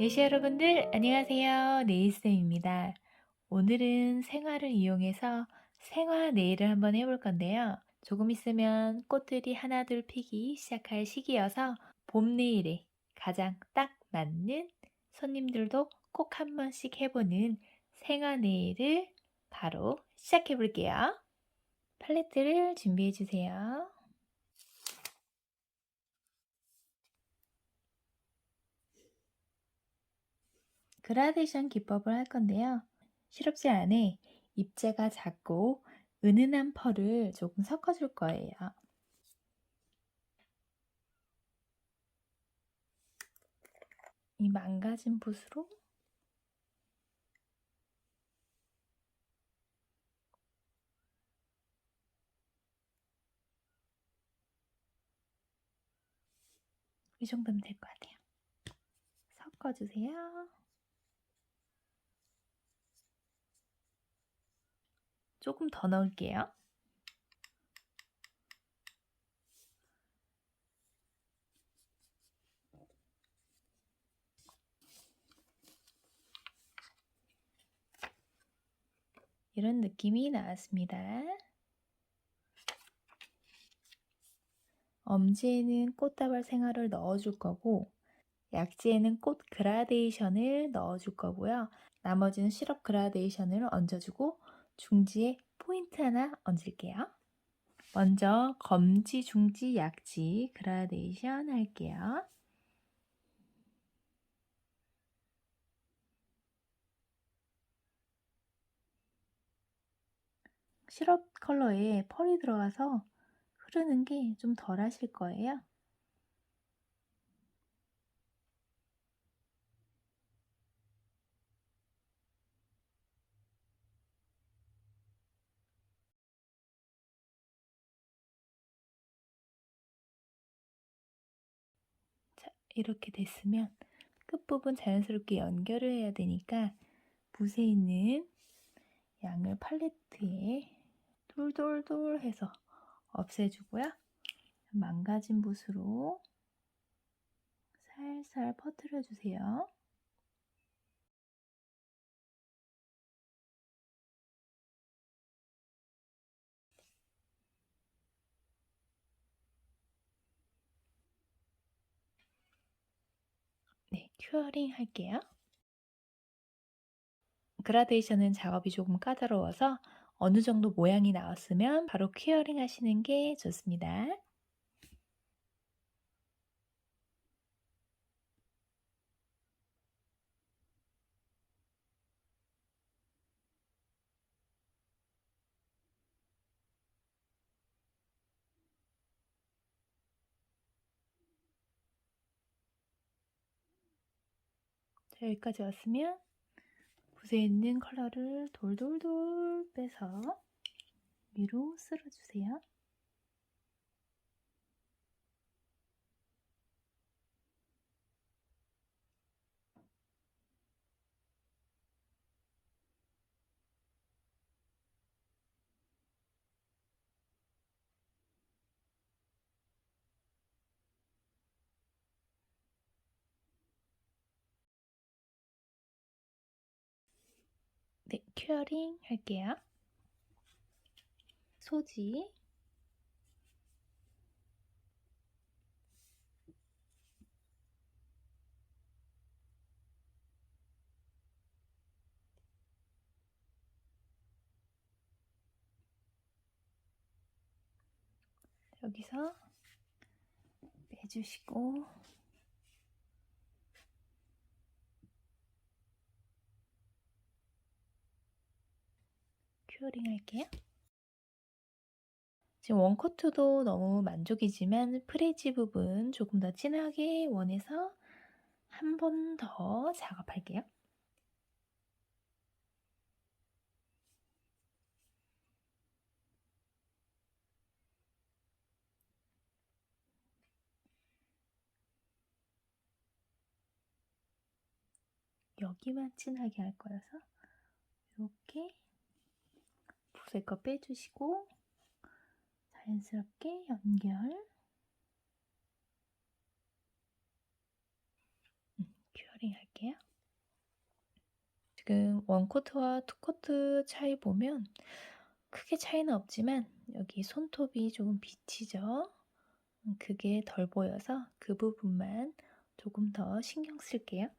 네시 여러분들 안녕하세요. 네일쌤입니다. 오늘은 생화를 이용해서 생화 네일을 한번 해볼 건데요. 조금 있으면 꽃들이 하나둘 피기 시작할 시기여서 봄 네일에 가장 딱 맞는 손님들도 꼭 한 번씩 해보는 생화 네일을 바로 시작해 볼게요. 팔레트를 준비해 주세요. 그라데이션 기법을 할 건데요. 시럽질 안에 입자가 작고 은은한 펄을 조금 섞어줄 거예요. 이 망가진 붓으로 이 정도면 될 것 같아요. 섞어주세요. 조금 더 넣을게요. 이런 느낌이 나왔습니다. 엄지에는 꽃다발 생화를 넣어줄 거고 약지에는 꽃 그라데이션을 넣어줄 거고요. 나머지는 시럽 그라데이션을 얹어주고 중지에 포인트 하나 얹을게요. 먼저 검지, 중지, 약지 그라데이션 할게요. 시럽 컬러에 펄이 들어가서 흐르는 게 좀 덜 하실 거예요. 이렇게 됐으면 끝부분 자연스럽게 연결을 해야 되니까 붓에 있는 양을 팔레트에 돌돌돌 해서 없애주고요. 망가진 붓으로 살살 퍼뜨려 주세요. 큐어링 할게요. 그라데이션은 작업이 조금 까다로워서 어느 정도 모양이 나왔으면 바로 큐어링 하시는 게 좋습니다. 자, 여기까지 왔으면 붓에 있는 컬러를 돌돌돌 빼서 위로 쓸어주세요. 네, 큐어링 할게요. 소지 여기서 빼주시고 큐어링 할게요. 지금 원코트도 너무 만족이지만 프레지 부분 조금 더 진하게 원해서 한 번 더 작업할게요. 여기만 진하게 할 거라서 이렇게 붓의 거 빼주시고 자연스럽게 연결 음, 큐어링 할게요. 지금 원코트와 투코트 차이 보면 크게 차이는 없지만 여기 손톱이 조금 비치죠? 음, 그게 덜 보여서 그 부분만 조금 더 신경 쓸게요.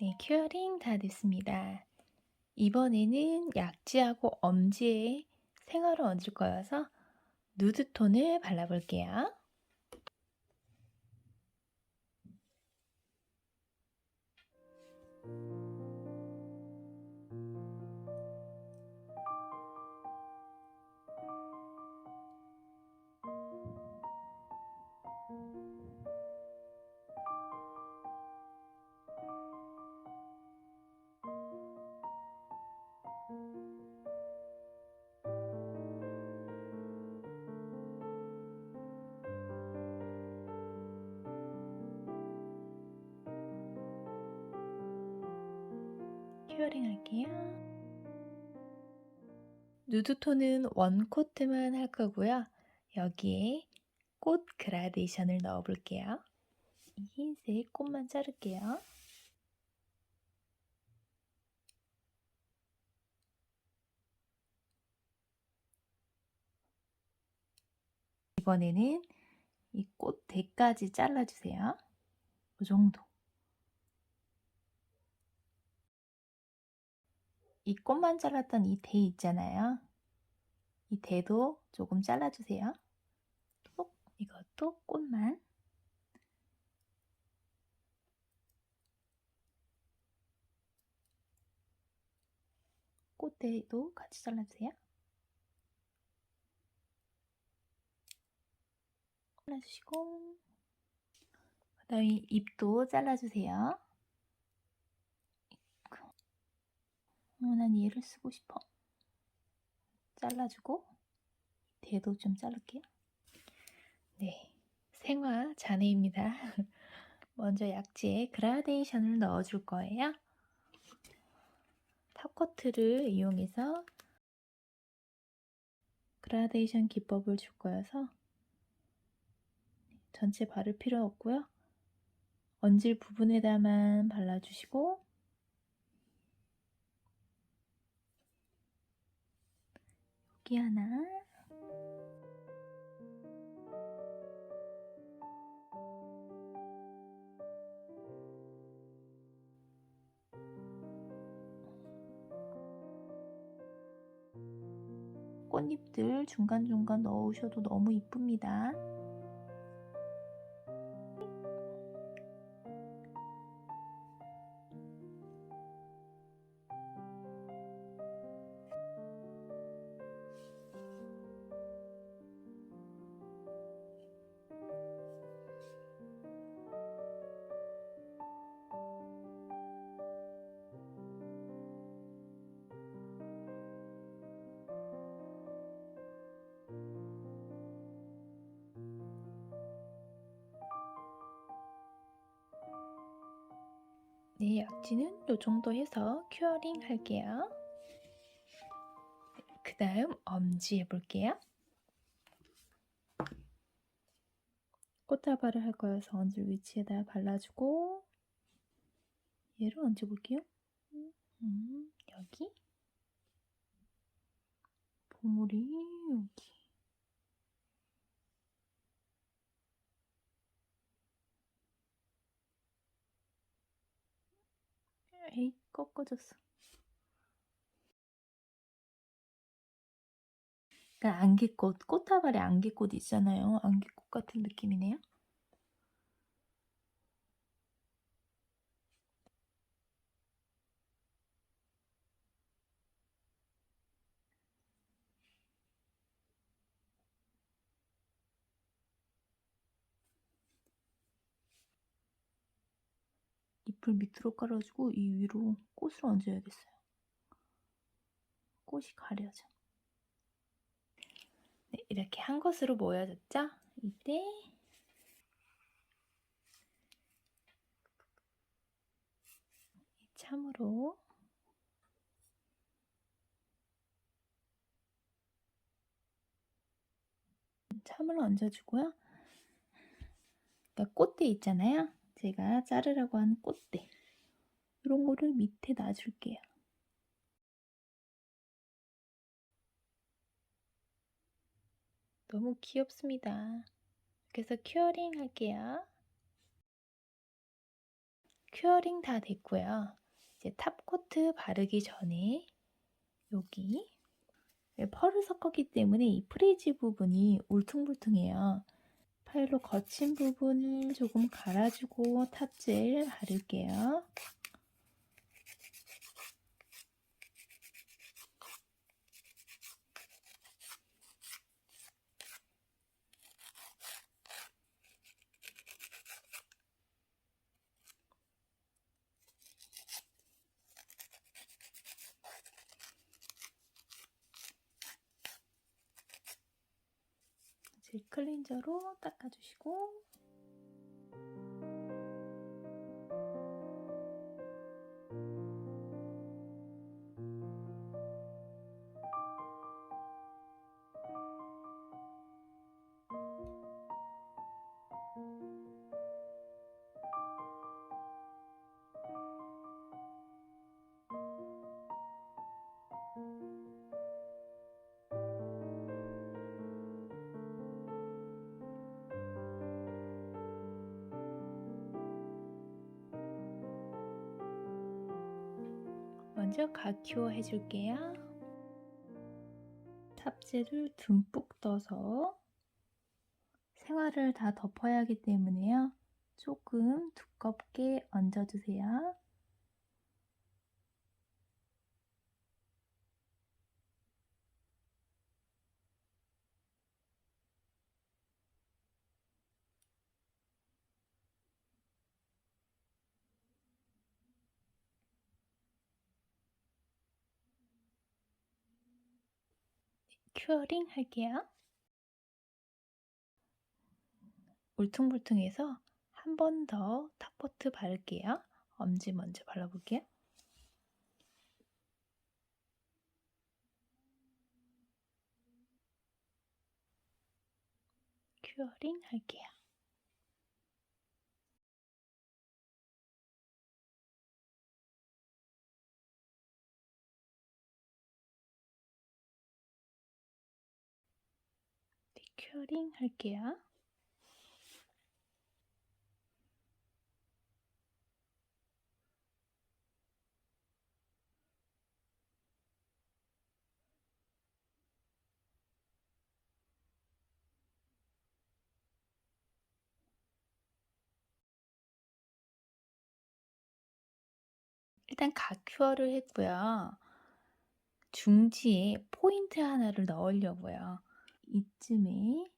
네, 큐어링 다 됐습니다. 이번에는 약지하고 엄지에 생화를 얹을 거여서 누드톤을 발라볼게요. 큐어링 할게요. 누드톤은 원코트만 할 거고요. 여기에 꽃 그라데이션을 넣어 볼게요. 이 흰색 꽃만 자를게요. 이번에는 이 꽃대까지 잘라주세요. 이 정도. 이 꽃만 잘랐던 이 대 있잖아요. 이 대도 조금 잘라주세요. 또 이것도 꽃만. 꽃대도 같이 잘라주세요. 잘라주시고 그 다음에 잎도 잘라주세요. 어, 난 얘를 쓰고 싶어. 잘라주고 대도 좀 자를게요. 네, 생화 잔해입니다. 먼저 약지에 그라데이션을 넣어줄 거예요. 탑코트를 이용해서 그라데이션 기법을 줄 거여서 전체 바를 필요 없고요. 얹을 부분에다만 발라주시고 여기 하나 꽃잎들 중간중간 넣으셔도 너무 이쁩니다. 네, 약지는 이 정도 해서 큐어링 할게요. 그 다음 엄지 해볼게요. 꽃다발을 할 거여서 얹을 위치에다 발라주고 얘를 얹어볼게요. 음, 여기 보물이 여기 에이 꺾어졌어. 그러니까 안개꽃, 꽃다발에 안개꽃 있잖아요. 안개꽃 같은 느낌이네요. 잎을 밑으로 깔아주고 이 위로 꽃을 얹어야겠어요. 꽃이 가려져. 네, 이렇게 한 곳으로 모여졌죠? 이때 이 참으로 참을 얹어주고요. 그러니까 꽃대 있잖아요. 제가 자르라고 한 꽃대. 이런 거를 밑에 놔줄게요. 너무 귀엽습니다. 그래서 큐어링 할게요. 큐어링 다 됐고요. 이제 탑코트 바르기 전에 여기 펄을 섞었기 때문에 이 프리즈 부분이 울퉁불퉁해요. 파일로 거친 부분을 조금 갈아주고 탑젤 바를게요. 젤 클렌저로 닦아주시고 먼저 가큐어 해줄게요. 탑재를 듬뿍 떠서 생화를 다 덮어야 하기 때문에요. 조금 두껍게 얹어주세요. 큐어링 할게요. 울퉁불퉁해서 한 번 더 탑코트 바를게요. 엄지 먼저 발라볼게요. 큐어링 할게요. 큐어링 할게요. 일단 가큐어를 했고요. 중지에 포인트 하나를 넣으려고요. 이쯤에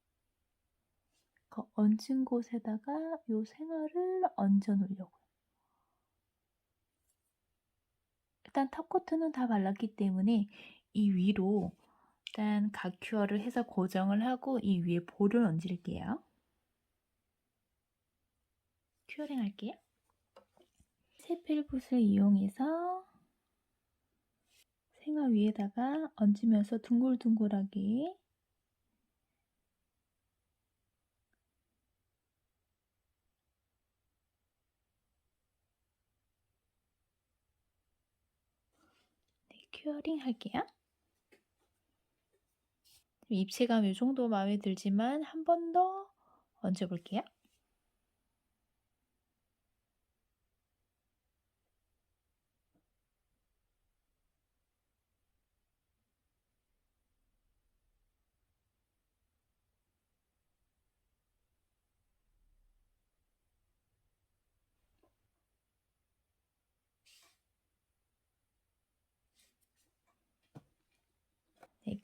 그 얹은 곳에다가 요 생화를 얹어 놓으려고요. 일단 탑코트는 다 발랐기 때문에 이 위로 일단 가큐어를 해서 고정을 하고 이 위에 볼을 얹을게요. 큐어링 할게요. 세필붓을 이용해서 생화 위에다가 얹으면서 둥글둥글하게 네, 큐어링 할게요. 입체감 이 정도 마음에 들지만 한 번 더 얹어볼게요.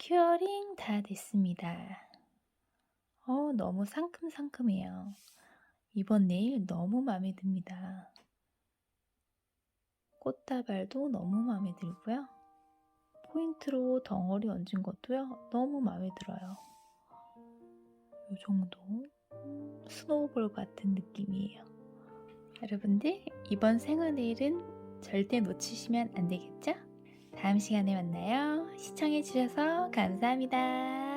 큐어링 다 됐습니다. 어, 너무 상큼상큼해요. 이번 네일 너무 마음에 듭니다. 꽃다발도 너무 마음에 들고요. 포인트로 덩어리 얹은 것도요. 너무 마음에 들어요. 요 정도 음, 스노우볼 같은 느낌이에요. 여러분들 이번 생화 네일은 절대 놓치시면 안 되겠죠? 다음 시간에 만나요. 시청해주셔서 감사합니다.